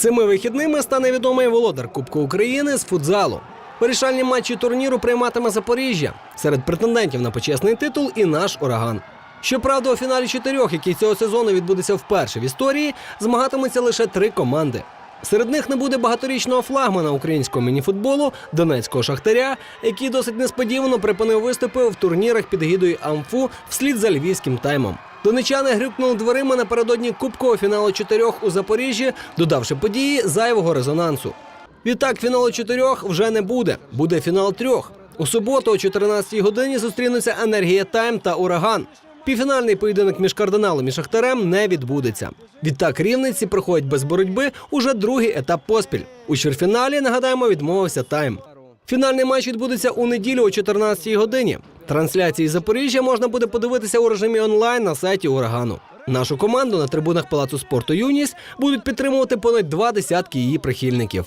Цими вихідними стане відомий володар Кубку України з футзалу. Вирішальні матчі турніру прийматиме Запоріжжя. Серед претендентів на почесний титул і наш ураган. Щоправда, у фіналі чотирьох, який цього сезону відбудеться вперше в історії, змагатимуться лише три команди. Серед них не буде багаторічного флагмана українського мініфутболу Донецького шахтаря, який досить несподівано припинив виступи в турнірах під гідою Амфу вслід за львівським таймом. Донечани грюкнули дверима напередодні кубкового фіналу чотирьох у Запоріжжі, додавши події зайвого резонансу. Відтак фіналу чотирьох вже не буде. Буде фінал трьох. У суботу о 14-й годині зустрінуться енергія Тайм та Ураган. Півфінальний поєдинок між кардиналом і шахтарем не відбудеться. Відтак рівниці проходять без боротьби уже другий етап поспіль. У чвертьфіналі, нагадаємо, відмовився тайм. Фінальний матч відбудеться у неділю о 14-й годині. Трансляції Запоріжжя можна буде подивитися у режимі онлайн на сайті Урагану. Нашу команду на трибунах Палацу спорту Юніс будуть підтримувати понад два десятки її прихильників.